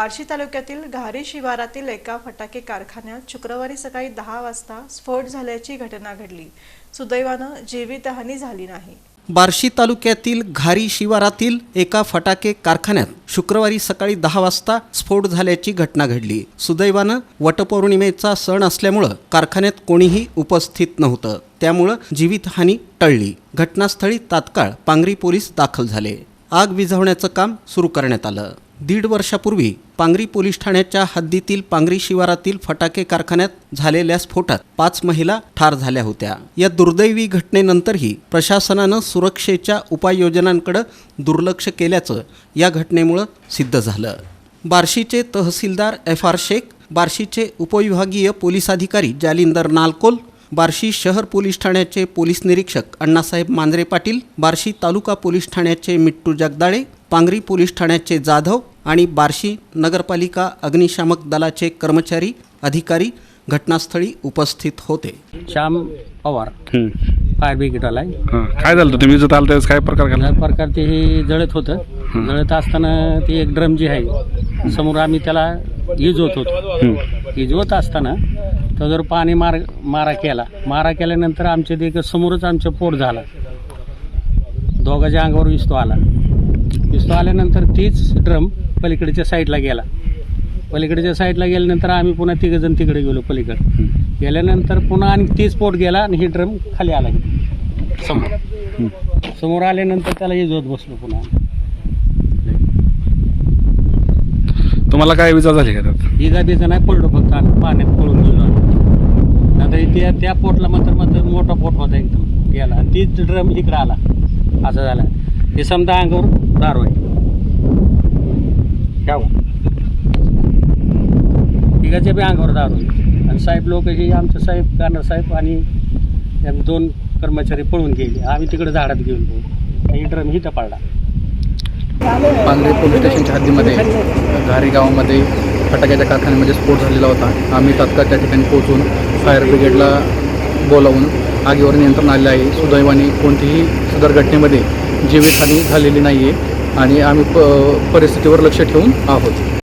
बार्शी तालुक्यातील घारी शिवारातील एका फटाके कारखान्यात शुक्रवारी सकाळी दहा वाजता स्फोट झाल्याची घटना घडली. सुदैवानं जीवितहानी झाली नाही. बार्शी तालुक्यातील घारी शिवारातील एका फटाके कारखान्यात शुक्रवारी सकाळी दहा वाजता स्फोट झाल्याची घटना घडली. सुदैवानं वटपौर्णिमेचा सण असल्यामुळं कारखान्यात कोणीही उपस्थित नव्हतं. त्यामुळं जीवितहानी टळली. घटनास्थळी तात्काळ पांगरी पोलीस दाखल झाले. आग विझवण्याचं काम सुरू करण्यात आलं. दीड वर्षापूर्वी पांगरी पोलीस ठाण्याच्या हद्दीतील पांगरी शिवारातील फटाके कारखान्यात झालेल्या स्फोटात पाच महिला ठार झाल्या होत्या. या दुर्दैवी घटनेनंतरही प्रशासनानं सुरक्षेच्या उपाययोजनांकडे दुर्लक्ष केल्याचं या घटनेमुळं सिद्ध झालं. बार्शीचे तहसीलदार एफ आर शेख बार्शीचे उपविभागीय पोलीस अधिकारी जालिंदर नालकोल बार्शी शहर पोलीस ठाण्याचे पोलीस निरीक्षक अण्णासाहेब मांजरे पाटील बार्शी तालुका पोलीस ठाण्याचे मिट्टू जगदाळे पांगरी पोलीस ठाण्याचे जाधव आणि बार्शी नगरपालिका अग्निशामक दलाचे कर्मचारी अधिकारी घटनास्थळी उपस्थित होते. श्याम पवार फायर ब्रिगेडवाला आहे. हां. काय झालं होतं? तुम्ही जर आलं त्यावेळेस काय प्रकार घडला? या प्रकार ते हे जळत होतं. जळत असताना ते एक ड्रम जी आहे समोर आम्ही त्याला इजवत होतो. इजवत असताना तो जर पाणी मार मारा केला. मारा केल्यानंतर आमच्या ते समोरच आमचं पोट झाला. दोघांच्या अंगावर विस्तो आला. विस्तो आल्यानंतर तीच ड्रम पलीकडच्या साईडला गेला. पलीकडच्या साईडला गेल्यानंतर आम्ही पुन्हा तिघंजण तिकडे गेलो पलीकडे. गेल्यानंतर पुन्हा आणि तीच पोट गेला आणि ही ड्रम खाली आला समोर. समोर आल्यानंतर त्याला इजवत बसलो पुन्हा. तुम्हाला काय विजा झाली का त्यात? इजा बिजा नाही पडलो फक्त आम्ही पाण्यात पळून गेलो आम्ही. आता त्या त्या पोटला मात्र मात्र मोठा पोट होता एकदम. गेला. तीच ड्रम इकडं आला. असं झालं. हे समजा अंगावर दारू आहे घ्यावं हो? तिघाचे बी अंगावर दारू आहे आणि साहेब लोक हे आमचे साहेब गाणार साहेब आणि या दोन कर्मचारी पळून गेले. आम्ही तिकडे झाडात गेलो. आणि ड्रम हिथं पाळला पांगरे पोलीस स्टेशनच्या हद्दीमध्ये घारी गावामध्ये फटाक्याच्या कारखान्यामध्ये स्फोट झालेला होता. आम्ही तात्काळ त्या ठिकाणी पोहोचून फायर ब्रिगेडला बोलावून आगीवर नियंत्रण आले आहे. सुदैवाने कोणतीही सदर घटनेमध्ये जीवितहानी झालेली नाही आहे आणि आम्ही प परिस्थितीवर लक्ष ठेवून आहोत.